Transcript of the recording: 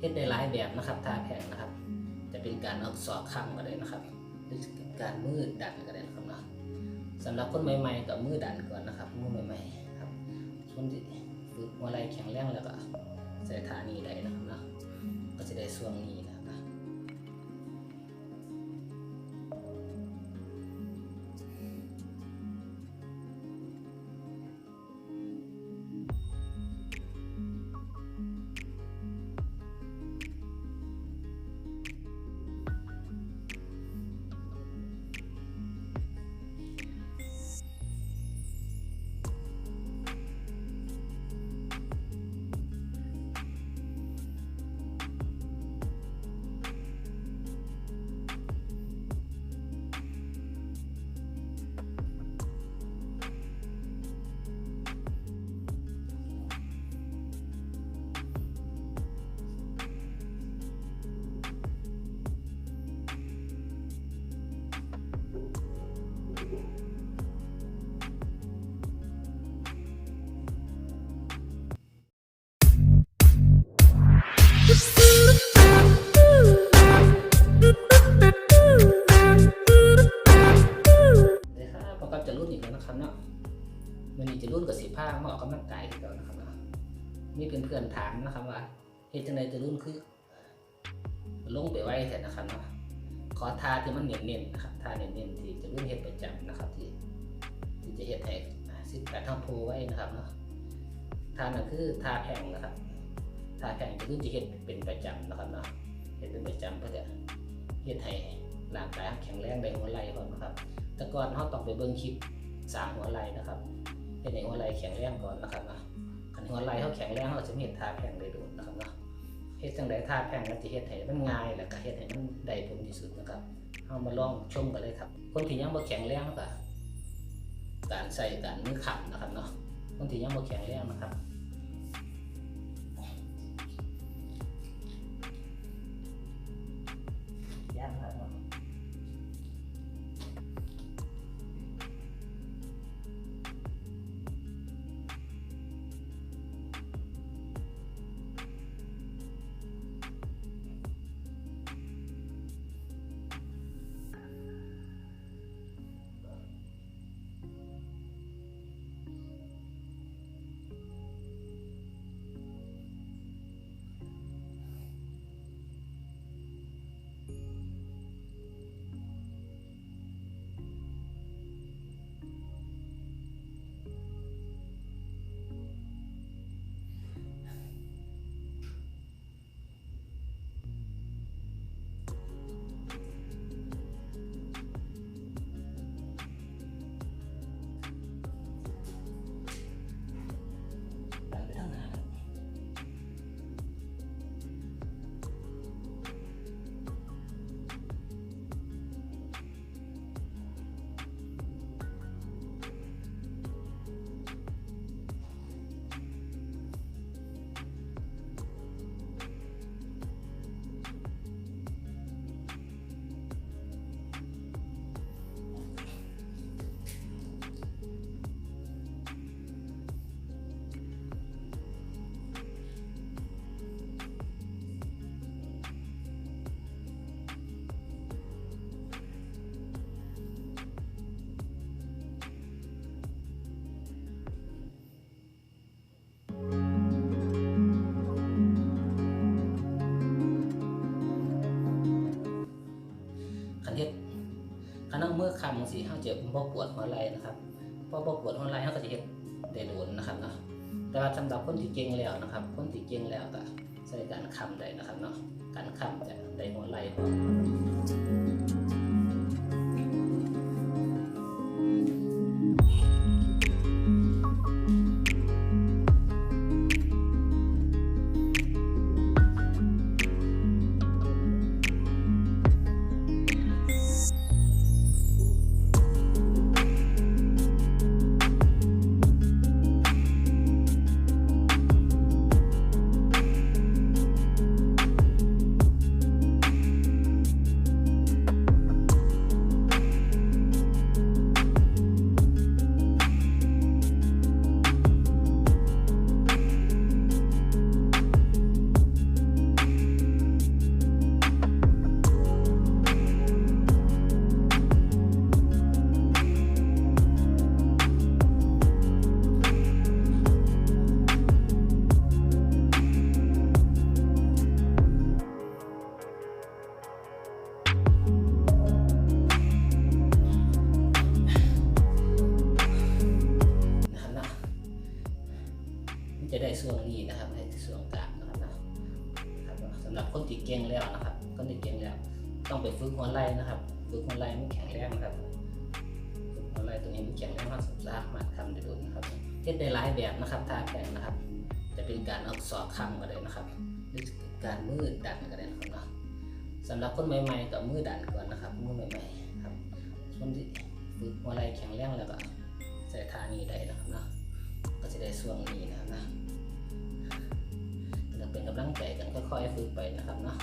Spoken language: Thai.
เฮ็ดได้หลายแบบนะครับท่าแพงนะครับ จะเป็นการเอาศอกค้ำก็ได้นะครับหรือการมือดันก็ได้นะครับเนาะสำหรับคนใหม่ๆกับมือดันก่อนนะครับมือใหม่ๆครับคนที่ฝึกหัวไหล่แข็งแรงแล้วก็ใส่ท่านี้ได้นะครับเนาะก็จะได้ช่วงนี้ จะรุ่นกับสีผ้ามาออกกำลังกายกแล้วนะครับเนาะมีเพื่อนๆถามนะครับว่าเฮ็ดจังไดจะรุ่นคือลงไปไว้แทนนะครับเนาะขอทาที่มันเน้นๆนะครับทาเน้นๆที่จะรุ่นเฮ็ดประจำนะครับ ที่ที่จะเฮ็ดให้สิบแปดท่องโพไว้นะครับเนาะทานั้นคือทาแพงนะครับทาแพงจะรุ่นจะเฮ็ดเป็นประจำนะครับเนาะเฮ็ดเป็นประจำเพื่อจะเฮ็ดให้ร่างกายแข็งแรงได้หัวไหล่ก่อนนะครับ แต่ก่อนเขาต้องไปเบิ่งคลิปสามหัวไหล่นะครับ เฮ็นให้หัวไหล่แข็งแรงก่อนนะครับนะคันหัวไหล่เขาแข็งแรงเขาจะมีเฮ็ดท่าแพงได้โดนนะครับเนาะเฮ็ดจังไดท่าแพงมันจะเฮ็ดให้มันง่ายแล้วก็เฮ็ดให้มันได้ผลที่สุดนะครับเอามาลองชมกันเลยครับ คนที่ยังบ่แข็งแรงก็การใส่การมือขับนะครับเนาะคนที่ยังบ่แข็งแรงนะครับ เอามือคำสิเขาจะบ่ปวดหัวไหล่นะครับพอบ่ปวดหัวไหล่เขาก็จะเห็นได้โดนนะครับเนาะแต่ว่าสำหรับคนที่เก่งแล้วนะครับ คนที่เก่งแล้วก็ใช้การคำได้นะครับเนาะการคำจะได้หัวไหล่ พอำหรับคนที่เก่งแล้วนะครับ คนที่เก่งแล้ว ต้องไปฝึกหัวไหล่นะครับฝึกหัวไหล่มันแข็งแรงนะครับฝึกหัวไหล่ตัวนี้มันแข็งแรงมากสามารถทำได้ด้วยนะครับเฮ็ดได้หลายแบบนะครับท่าแข่งนะครับ จะเป็นการเอาศอกค้ำก็ได้นะครับหรือการมือดันก็ได้นะครับเนาะสำหรับคนใหม่ๆก็มือดันก่อนนะครับมือใหม่ๆครับคนที่ฝึกหัวไหล่แข็งแรงแล้วก็ใส่ท่านี้ได้นะครับเนาะก็จะได้ช่วงนี้นะครับนะ เป็นกำลังใจกันค่อยๆฝึกไปนะครับเนาะ